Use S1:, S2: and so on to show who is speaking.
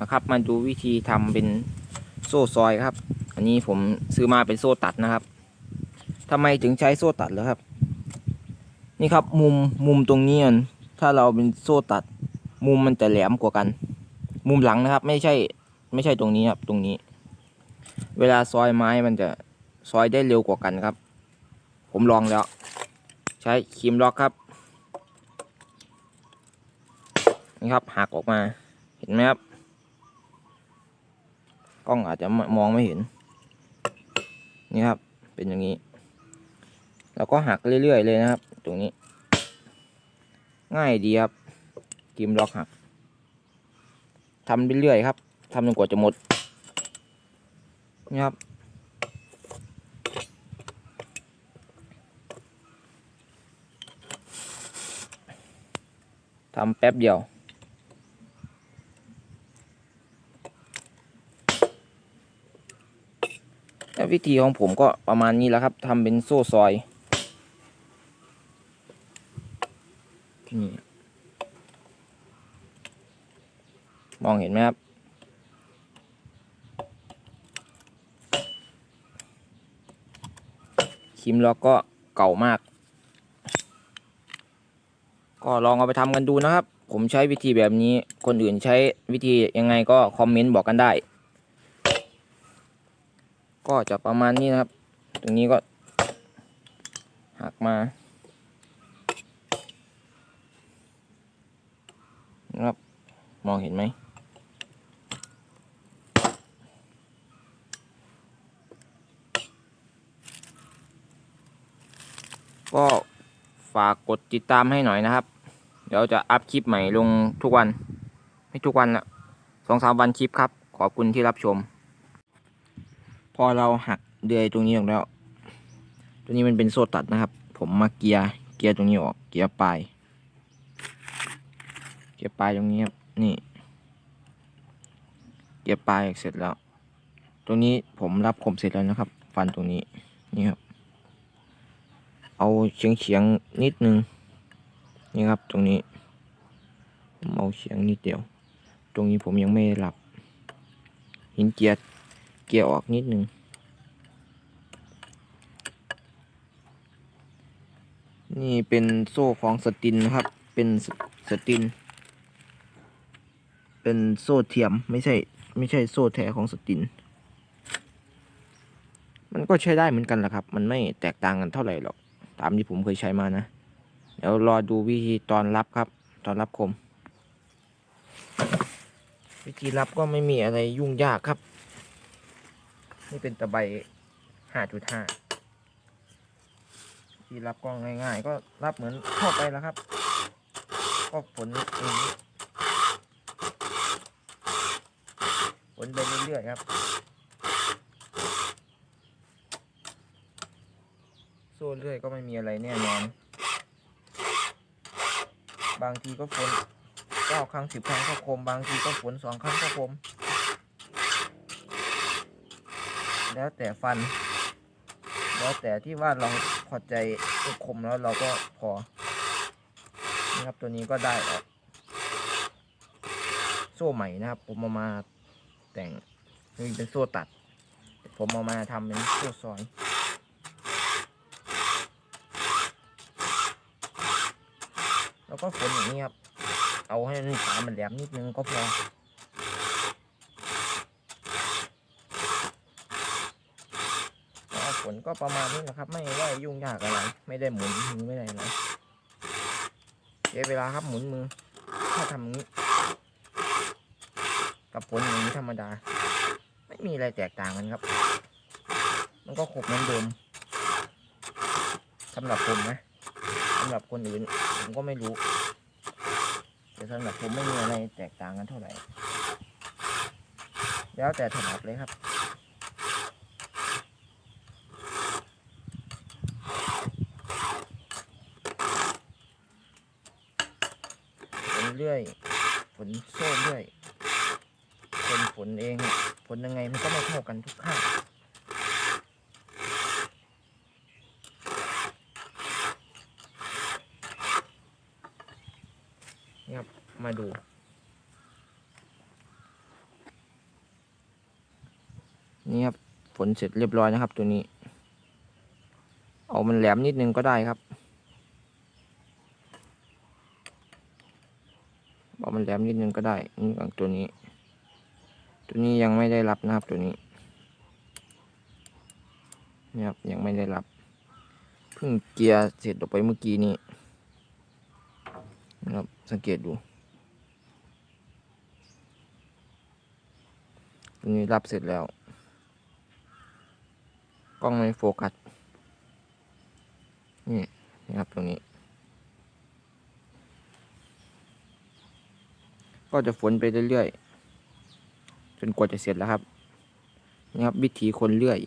S1: นะครับมาดูวิธีทำเป็นโซ่ซอยครับ อันนี้ผมซื้อมาเป็นโซ่ตัดนะครับทำไมถึงใช้โซ่ตัดเหรอครับ นี่ครับมุมมุมตรงนี้มันถ้าเราเป็นโซ่ตัด มุมมันจะแหลมกว่ากัน มุมหลังนะครับ ไม่ใช่ไม่ใช่ตรงนี้ครับตรงนี้ เวลาซอยไม้มันจะซอยได้เร็วกว่ากันครับ ผมลองแล้ว ใช้ครีมล็อกครับนี่ครับหักออกมาเห็นไหมครับ ล้องอาจจะมองไม่เห็น นี่ครับ เป็นอย่างนี้ แล้วก็หักเรื่อยๆเลยนะครับ ตรงนี้ ง่ายดีครับกิมล็อกหักทำเรื่อยๆครับทำจนกว่าจะหมดนี่ครับทำแป๊บเดียว แล้ วิธีของผมก็ประมาณนี้แล้วครับทำเป็นโซ่ซอยนี่มองเห็นไหมครับ คิมล็อกก็เก่ามาก ก็ลองเอาไปทำกันดูนะครับ ผมใช้วิธีแบบนี้ คนอื่นใช้วิธียังไงก็คอมเมนต์บอกกันได้ ก็จะประมาณนี้นะครับ ตรงนี้ก็หักมานะครับ มองเห็นไหม ก็ฝากกดติดตามให้หน่อยนะครับ เดี๋ยวจะอัพคลิปใหม่ลงทุกวัน ไม่ทุกวันละสองสามวันคลิปครับ ขอบคุณที่รับชม อเราหักเดือยตรงนี้ออกแล้ว ตัวนี้มันเป็นโซ่ตัดนะครับ ผมมาเกียร์เกียร์ตรงนี้ออก เกียร์ปลาย เกียร์ปลายตรงนี้ครับ นี่ เกียร์ปลายเสร็จแล้ว ตรงนี้ผมรับคมเสร็จแล้วนะครับ ฟันตรงนี้ นี่ครับ เอาเฉียงเฉียงๆนิดนึง นี่ครับ ตรงนี้ ผมเอาเฉียงนิดเดียว ตรงนี้ผมยังไม่ได้หลับ หินเกียร์ เกียร์ออกนิดนึงนี่เป็นโซ่ของสตินนะครับ เป็นสสติน เป็นโซ่เทียมไม่ใช่ไม่ใช่โซ่แท้ของสติน มันก็ใช้ได้เหมือนกันแหละครับ มันไม่แตกต่างกันเท่าไหร่หรอก ตามที่ผมเคยใช้มานะ เดี๋ยวรอดูวิธีตอนรับครับ ตอนรับคม วิธีรับก็ไม่มีอะไรยุ่งยากครับ นี่เป็นตะไบห้าจุดห้าที่รับก็ง่ายๆ ก็รับเหมือนทั่วไปแล้วครับ ก็ฝนเองฝนไปเรื่อยๆครับโซ่เรื่อยก็ไม่มีอะไรแน่นอน บางทีก็ฝนเก้าครั้งสิบครั้งก็คม บางทีก็ฝนสองครั้งก็คม แล้วแต่ฟัน แล้วแต่ที่ว่าเราพอใจคมแล้วเราก็พอนี่ครับตัวนี้ก็ได้ออกโซ่ใหม่นะครับ ผมเอามาแต่งนี่เป็นโซ่ตัด ผมเอามาทำเป็นโซ่ซอยแล้วก็ฝนอย่างนี้ครับ เอาให้มันขามันแหลมนิดนึงก็พอ แล้ว ผลก็ประมาณนี้นะครับ ไม่ได้ยุ่งยากอะไร ไม่ได้หมุนมือไม่ได้อะไรเสียเวลาครับหมุนมือ ถ้าทำอย่างนี้ กับผลอย่างนี้ธรรมดา ไม่มีอะไรแตกต่างกันครับ มันก็ขบเหมือนเดิมสำหรับผมนะสำหรับคนอื่นผมก็ไม่รู้แต่สำหรับผมไม่มีอะไรแตกต่างกันเท่าไหร่ แล้วแต่ถนัดเลยครับ เรื่อยฝนโซ่เรื่อยคนฝนเองอะฝนยังไงมันก็ไม่เท่ากันทุกข้างครับมาดูนี่ครับฝนเสร็จเรียบร้อยนะครับ ตัวนี้ เอามันแหลมนิดนึงก็ได้ครับเอา มันแหลมนิดนึงก็ได้ นี่ของตัวนี้ ตัวนี้ยังไม่ได้รับนะครับตัวนี้นี่ครับยังไม่ได้รับ เพิ่งเกียร์เสร็จออกไปเมื่อกี้นี้นะครับสังเกตดู ตัวนี้รับเสร็จแล้ว กล้องไม่โฟกัส นี่นะครับตรงนี้ ก็จะฝนไปเรื่อยๆ จนกว่าจะเสร็จแล้วครับ นี่ครับวิธีคนเลื่อย